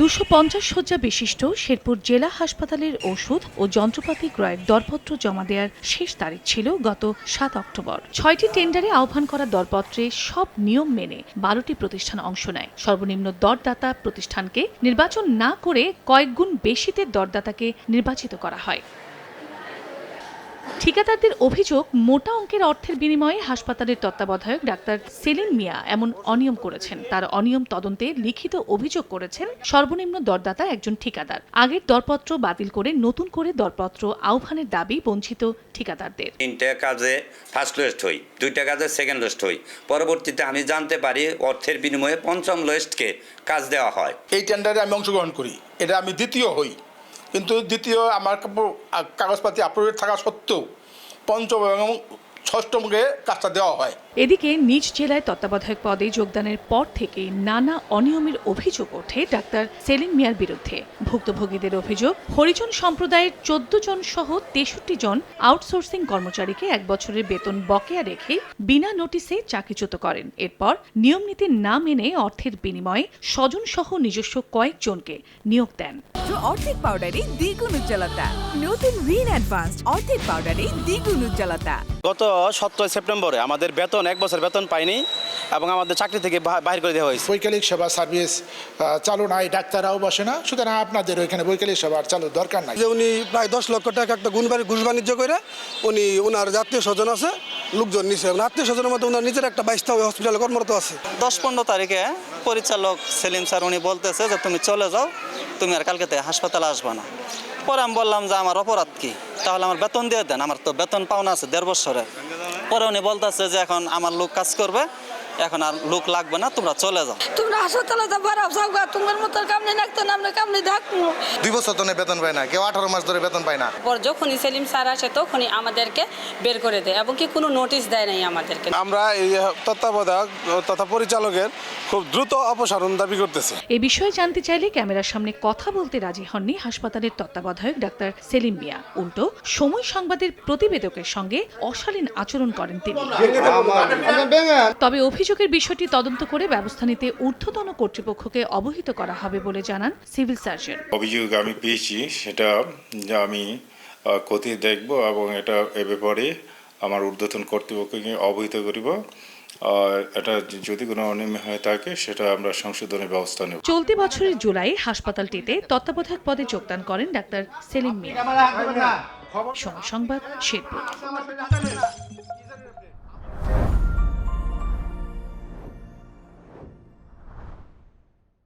দুশো পঞ্চাশ শয্যা বিশিষ্ট শেরপুর জেলা হাসপাতালের ওষুধ ও যন্ত্রপাতি ক্রয়ের দরপত্র জমা দেওয়ার শেষ তারিখ ছিল গত সাত অক্টোবর। ছয়টি টেন্ডারে আহ্বান করা দরপত্রে সব নিয়ম মেনে বারোটি প্রতিষ্ঠান অংশ নেয়। সর্বনিম্ন দরদাতা প্রতিষ্ঠানকে নির্বাচন না করে কয়েক গুণ বেশিতে দরদাতাকে নির্বাচিত করা হয়। ঠিকাদারদের অভিযোগ মোটা অঙ্কের অর্থের বিনিময়ে হাসপাতালের তত্ত্বাবধায়ক ডাক্তার সেলিম মিয়া এমন অনিয়ম করেছেন। তার অনিয়ম তদন্তে লিখিত অভিযোগ করেছেন সর্বনিম্ন দরদাতা একজন ঠিকাদার। আগের দরপত্র বাতিল করে নতুন করে দরপত্র আহ্বানের দাবি বঞ্চিত ঠিকাদারদের। তিনটা কাজে ফার্স্ট লোয়েস্ট হই দুইটা কাজে সেকেন্ড লোয়েস্ট হই। পরবর্তীতে আমি জানতে পারি অর্থের বিনিময়ে পঞ্চম লোয়েস্টকে কাজ দেওয়া হয়। এই টেন্ডারে আমি অংশগ্রহণ করি এটা আমি দ্বিতীয় হই। কিন্তু দ্বিতীয় আমার কাগজপাতি আপলোডেড থাকা সত্ত্বেও পঞ্চম এবং ষষ্ঠমকে কাজটা দেওয়া হয়। এদিকে নিজ জেলায় তত্ত্বাবধায়ক পদে যোগদানের পর থেকে নানা অনিয়মের অভিযোগ ওঠে ডাক্তার সেলিম মিয়ার বিরুদ্ধে। ভুক্তভোগীদের অভিযোগ, হরিজন সম্প্রদায়ের চোদ্দ জন সহ তেষট্টি জন আউটসোর্সিং কর্মচারীকে এক বছরের বেতন বকেয়া রেখে বিনা নোটিসে চাকরিচ্যুত করেন। এরপর নিয়ম নীতি না মেনে অর্থের বিনিময়ে স্বজন সহ নিজস্ব কয়েকজনকে নিয়োগ দেন। মাত্র অর্ধেক পাউডারে দ্বিগুণ উজ্জ্বলতা। নতুন রিন অ্যাডভান্সড অর্ধেক পাউডারে দ্বিগুণ উজ্জ্বলতা। গত সতেরোই সেপ্টেম্বরে আমাদের বেতন এক বছর বেতন পাইনি এবং আমাদের চাকরি থেকে বাহির করে দেওয়া হয়েছে। বৈকালিক সেবা সার্ভিস চালু নাই ডাক্তাররাও বসে না। সুতরাং আপনাদের ওইখানে বৈকালিক সেবার চালু দরকার নাই। যে উনি প্রায় দশ লক্ষ টাকা একটা গুণবাড়ি ঘুষ বাণিজ্য করে উনি ওনার জাতীয় স্বজন আছে লোকজন নিছে। এবং আত্মীয় স্বজনের মধ্যে ওনার নিজের একটা বাইশটা হসপিটালে কর্মরত আছে। দশ পনেরো তারিখে পরিচালক সেলিম স্যার উনি বলতেছে যে তুমি চলে যাও তুমি আর কালকে হাসপাতালে আসবে না। পরে আমি বললাম যে, আমার অপরাধ কি? তাহলে আমার বেতন দিয়ে দেন। আমার তো বেতন পাওনা আছে দেড় বছরে। পরে উনি বলতেছে যে, এখন আমার লোক কাজ করবে এখন আর লোক লাগবে না তোমরা চলে যাও। তোমরা হাসপাতালে যা বাড়াও যাও গা তোমার মতো কামনে নাকতো না আমরা কামনে থাকব দুই বছর ধরে বেতন পায় না কেউ আঠারো মাস ধরে বেতন পায় না। পর যখনই সেলিম স্যার আসে তখনই আমাদেরকে বের করে দেয় এবং কি কোনো নোটিশ দেয় নাই আমাদেরকে। আমরা এই তত্ত্বাবধায়ক তথা পরিচালকের খুব দ্রুত অপসারণ দাবি করতেছি। এ বিষয়ে জানতে চাইলে ক্যামেরার সামনে কথা বলতে রাজি হননি হাসপাতালের তত্ত্বাবধায়ক ডাক্তার সেলিম মিয়া। উল্টো সময় সংবাদের প্রতিবেদকের সঙ্গে অশালীন আচরণ করেন তিনি। তবে অভিযোগের বিষয়টি তদন্ত করে ব্যবস্থা নিতে ঊর্ধ্বতন কর্তৃপক্ষকে অবহিত করা হবে বলে জানান সিভিল সার্জন। অভিযোগ আমি পেয়েছি সেটা আমি খতিয়ে দেখব এবং এটা এ ব্যাপারে আমার ঊর্ধ্বতন কর্তৃপক্ষকে অবহিত করিব। এটা যদি কোনো অনিয়ম হয়ে থাকে সেটা আমরা সংশোধনের ব্যবস্থা নেব। চলতি বছরের জুলাই হাসপাতালটিতে তত্ত্বাবধায়ক পদে যোগদান করেন ডাক্তার সেলিম মিয়া। সময় সংবাদ শেরপুর।